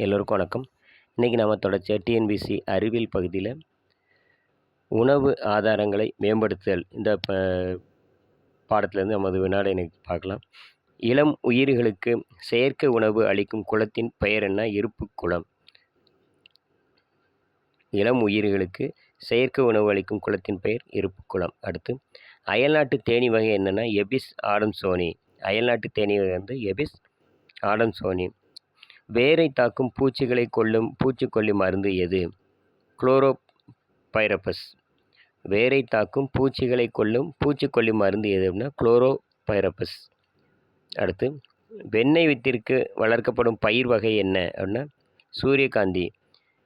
எல்லோருக்கும் வணக்கம். இன்றைக்கி நாம் தொடர்ச்சியாக டிஎன்பிசி அறிவியல் பகுதியில் உணவு ஆதாரங்களை மேம்படுத்துதல் இந்த பாடத்திலேருந்து நமது வினாடை எனக்கு பார்க்கலாம். இளம் உயிர்களுக்கு செயற்கை உணவு அளிக்கும் குளத்தின் பெயர் என்ன? இருப்பு குளம். இளம் உயிர்களுக்கு செயற்கை உணவு அளிக்கும் குளத்தின் பெயர் இருப்பு குளம். அடுத்து அயல்நாட்டு தேனி வகை என்னென்னா எபிஸ் ஆடம் சோனி அயல்நாட்டு தேனி வகை வந்து எபிஸ் ஆடம் சோனி வேரை தாக்கும் பூச்சிகளை கொல்லும் பூச்சிக்கொல்லி மருந்து எது? குளோரோபைரபஸ் வேரை தாக்கும் பூச்சிகளை கொல்லும் பூச்சிக்கொல்லி மருந்து எது அப்படின்னா குளோரோபைரபஸ் அடுத்து வெண்ணெய் வித்திற்கு வளர்க்கப்படும் பயிர் வகை என்ன அப்படின்னா சூரியகாந்தி.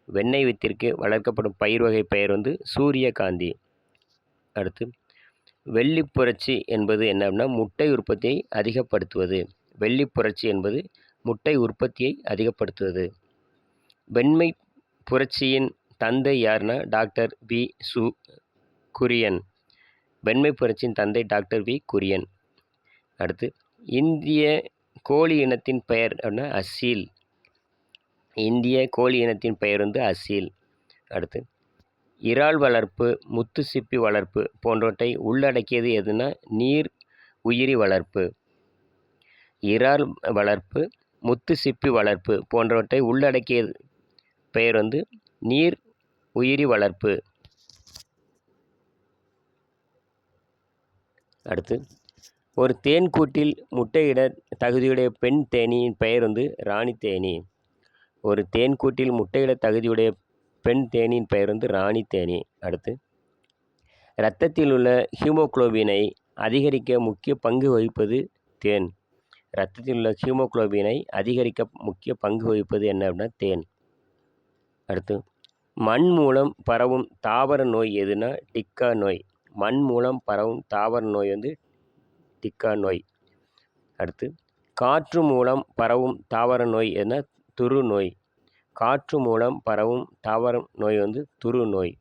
வெண்ணெய் வித்திற்கு வளர்க்கப்படும் பயிர் வகை பெயர் வந்து சூரியகாந்தி. அடுத்து வெள்ளி புரட்சி என்பது என்ன அப்படின்னா முட்டை உற்பத்தியை அதிகப்படுத்துவது. வெள்ளி புரட்சி என்பது முட்டை உற்பத்தியை அதிகப்படுத்துவது. வெண்மை புரட்சியின் தந்தை யாருன்னா டாக்டர் பி சு. குரியன். வெண்மை புரட்சியின் தந்தை டாக்டர் வி. குரியன். அடுத்து இந்திய கோழி இனத்தின் பெயர் அப்படின்னா அசீல். இந்திய கோழி இனத்தின் பெயர் வந்து அசீல். அடுத்து இறால் வளர்ப்பு முத்து சிப்பி வளர்ப்பு போன்றவற்றை உள்ளடக்கியது எதுனா நீர் உயிரி வளர்ப்பு. இறால் வளர்ப்பு முத்து சிப்பி வளர்ப்பு போன்றவற்றை உள்ளடக்கிய பெயர் வந்து நீர் உயிரி வளர்ப்பு. அடுத்து ஒரு தேன் கூட்டில் முட்டையிட தகுதியுடைய பெண் தேனியின் பெயர் வந்து ராணி தேனி. ஒரு தேன்கூட்டில் முட்டையிட தகுதியுடைய பெண் தேனியின் பெயர் வந்து ராணி தேனி. அடுத்து இரத்தத்தில் உள்ள ஹீமோக்ளோபினை அதிகரிக்க முக்கிய பங்கு வகிப்பது தேன். இரத்தத்தில் உள்ள ஹீமோகுளோபினை அதிகரிக்க முக்கிய பங்கு வகிப்பது என்ன அப்படின்னா தேன். அடுத்து மண் மூலம் பரவும் தாவர நோய் எதுனா டிக்கா நோய். மண் மூலம் பரவும் தாவர நோய் வந்து டிக்கா நோய். அடுத்து காற்று மூலம் பரவும் தாவர நோய் எதுனா துரு நோய். காற்று மூலம் பரவும் தாவர நோய் வந்து துரு நோய்.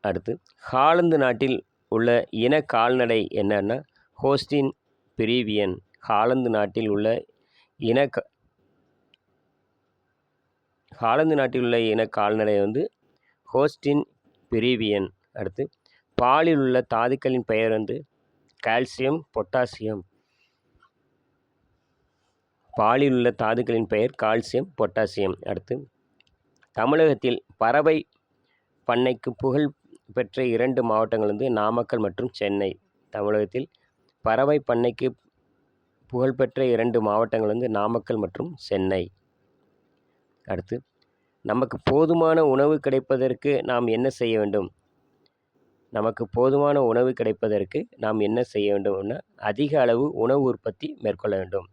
அடுத்து ஹாலந்து நாட்டில் உள்ள இன கால்நடை என்னன்னா ஹோஸ்டின் பிரிவியன் ஹாலந்து நாட்டில் உள்ள இன ஹாலந்து நாட்டில் உள்ள இன கால்நடை வந்து ஹோஸ்டின் பிரிவியன். அடுத்து பாலில் உள்ள தாதுக்களின் பெயர் வந்து கால்சியம் பொட்டாசியம். பாலில் உள்ள தாதுக்களின் பெயர் கால்சியம் பொட்டாசியம். அடுத்து தமிழகத்தில் பறவை பண்ணைக்கு புகழ் பெற்ற இரண்டு மாவட்டங்கள் வந்து நாமக்கல் மற்றும் சென்னை. தமிழகத்தில் பறவை பண்ணைக்கு புகழ்பெற்ற இரண்டு மாவட்டங்கள் வந்து நாமக்கல் மற்றும் சென்னை. அடுத்து நமக்கு போதுமான உணவு கிடைப்பதற்கு நாம் என்ன செய்ய வேண்டும்? நமக்கு போதுமான உணவு கிடைப்பதற்கு நாம் என்ன செய்ய வேண்டும்னா அதிக அளவு உணவு உற்பத்தி மேற்கொள்ள வேண்டும்.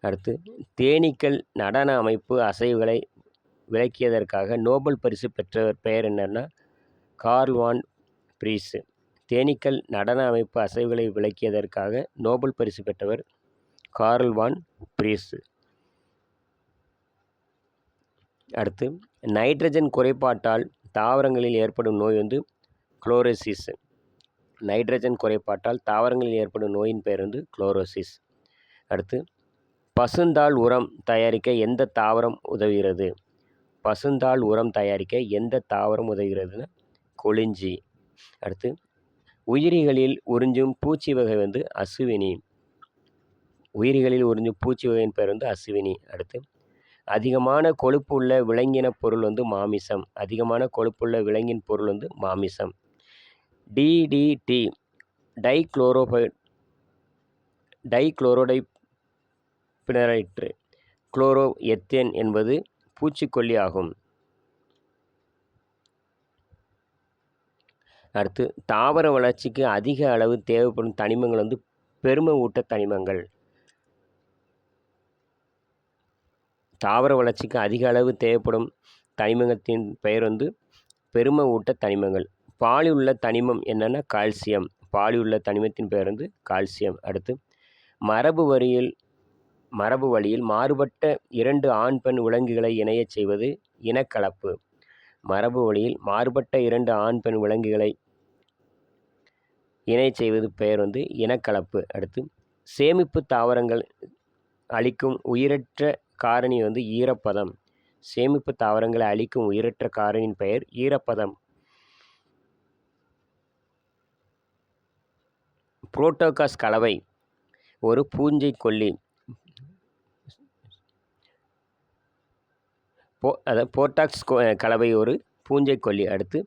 அடுத்து தேனீக்கள் நடன அமைப்பு அசைவுகளை விளக்கியதற்காக நோபல் பரிசு பெற்றவர் பெயர் என்னன்னா கார்ல்வான் பிரீஸு. தேனீக்கள் நடன அமைப்பு அசைவுகளை விளக்கியதற்காக நோபல் பரிசு பெற்றவர் கார்ல் வான் பிரீஸு. அடுத்து நைட்ரஜன் குறைபாட்டால் தாவரங்களில் ஏற்படும் நோய் வந்து குளோரோசிஸ். நைட்ரஜன் குறைபாட்டால் தாவரங்களில் ஏற்படும் நோயின் பெயர் வந்து குளோரோசிஸ். அடுத்து பசுந்தாள் உரம் தயாரிக்க எந்த தாவரம் உதவுகிறது? பசுந்தாள் உரம் தயாரிக்க எந்த தாவரம் உதவுகிறதுன்னா கொளிஞ்சி அடுத்து உயிரிகளில் உறிஞ்சும் பூச்சி வகை வந்து அசுவினி. உயிரிகளில் உறிஞ்சும் பூச்சி வகையின் பெயர் வந்து அசுவினி. அடுத்து அதிகமான கொழுப்பு உள்ள விலங்கின பொருள் வந்து மாமிசம். அதிகமான கொழுப்புள்ள விலங்கின் பொருள் வந்து மாமிசம். டிடிடி டைக்ளோரோபை டைக்ளோரோடை பினரைட்ரு குளோரோ எத்தேன் என்பது பூச்சிக்கொல்லி ஆகும். அடுத்து தாவர வளர்ச்சிக்கு அதிக அளவு தேவைப்படும் தனிமங்கள் வந்து பெரும ஊட்ட தனிமங்கள். தாவர வளர்ச்சிக்கு அதிக அளவு தேவைப்படும் தனிமத்தின் பெயர் வந்து பெரும ஊட்ட தனிமங்கள். பாலி உள்ள தனிமம் என்னென்னா கால்சியம். பாலி உள்ள தனிமத்தின் பெயர் வந்து கால்சியம். அடுத்து மரபு வரியில் மரபு வழியில் மாறுபட்ட இரண்டு ஆண் பெண் விலங்குகளை இணையச் செய்வது இனக்கலப்பு. மரபு வழியில் மாறுபட்ட இரண்டு ஆண் பெண் விலங்குகளை இணை செய்வது பெயர் வந்து இனக்கலப்பு. அடுத்து சேமிப்பு தாவரங்கள் அளிக்கும் உயிரற்ற காரணி வந்து ஈரப்பதம். சேமிப்பு தாவரங்களை அளிக்கும் உயிரற்ற காரணியின் பெயர் ஈரப்பதம். புரோட்டோகாஸ் கலவை ஒரு பூஞ்சை கொல்லி போ அதாவது போர்டாக்ஸ் கலவை ஒரு பூஞ்சை கொல்லி. அடுத்து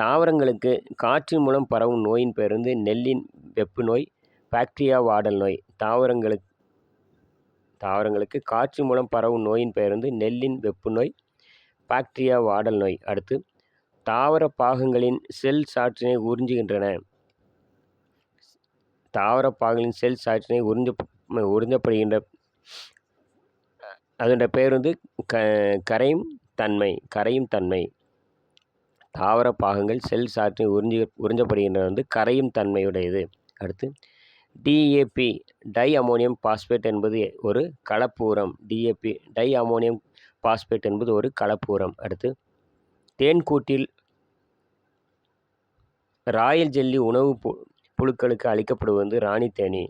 தாவரங்களுக்கு காற்றின் மூலம் பரவும் நோயின் பெயர் வந்து நெல்லின் வெப்பு நோய் பாக்டீரியா வாடல் நோய். தாவரங்களுக்கு தாவரங்களுக்கு காற்று மூலம் பரவும் நோயின் பெயர் வந்து நெல்லின் வெப்பு நோய் பாக்டீரியா வாடல் நோய். அடுத்து தாவர பாகங்களின் செல் சாற்றினை உறிஞ்சுகின்றன. தாவர பாகங்களின் செல் சாற்றினை உறிஞ்ச உறிஞ்சப்படுகின்ற அதனுடைய பெயர் வந்து க கரையும் தன்மை கரையும் தன்மை. தாவர பாகங்கள் செல் சாற்றி உறிஞ்சி உறிஞ்சப்படுகின்றன வந்து கரையும் தன்மையுடையது. அடுத்து டிஏபி டை அமோனியம் பாஸ்பேட் என்பது ஒரு கலப்பு உரம் டிஏபி டை அமோனியம் பாஸ்பேட் என்பது ஒரு கலப்பு உரம் அடுத்து தேன்கூட்டில் ராயல் ஜெல்லி உணவு பு புழுக்களுக்கு அளிக்கப்படுவது ராணி தேனி.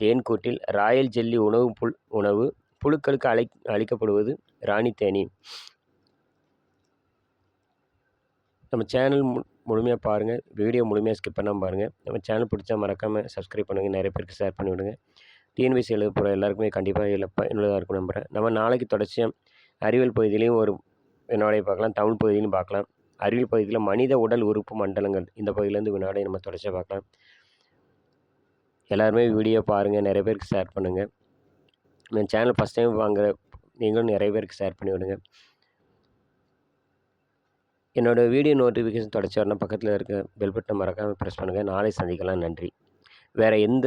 தேன்கூட்டில் ராயல் ஜெல்லி உணவு புல் உணவு புழுக்களுக்கு அழை அளிக்கப்படுவது ராணி தேனி. நம்ம சேனல் மு முழுமையாக பாருங்கள் வீடியோ முழுமையாக ஸ்கிப் பண்ணாமல் பாருங்கள் நம்ம சேனல் பிடிச்சா மறக்காமல் சப்ஸ்கிரைப் பண்ணுங்கள் நிறைய பேருக்கு ஷேர் பண்ணி விடுங்க. டிஎன்பிசி எழுத போகிற எல்லாருக்குமே கண்டிப்பாக இதில் பயனுள்ளதாக இருக்கும் நம்புகிறேன் நம்ம நாளைக்கு தொடர்ச்சியாக அறிவியல் பகுதியிலையும் ஒரு வினாடையை பார்க்கலாம். தமிழ் பகுதியிலையும் பார்க்கலாம். அறிவியல் பகுதியில் மனித உடல் உறுப்பு மண்டலங்கள் இந்த பகுதியிலேருந்து வினாடையை நம்ம தொடர்ச்சியாக பார்க்கலாம். எல்லாருமே வீடியோ பாருங்கள் நிறைய பேருக்கு ஷேர் பண்ணுங்கள் என் சேனல் ஃபஸ்ட் டைம் வாங்குற நீங்களும் நிறைய பேருக்கு ஷேர் பண்ணி விடுங்க. என்னோடய வீடியோ நோட்டிஃபிகேஷன் தொடர்ச்சி வரணும் பக்கத்தில் இருக்க பெல் பட்டனை மறக்காமல் ப்ரெஸ் பண்ணுங்கள் நாளை சந்திக்கலாம். நன்றி. வேறு எந்த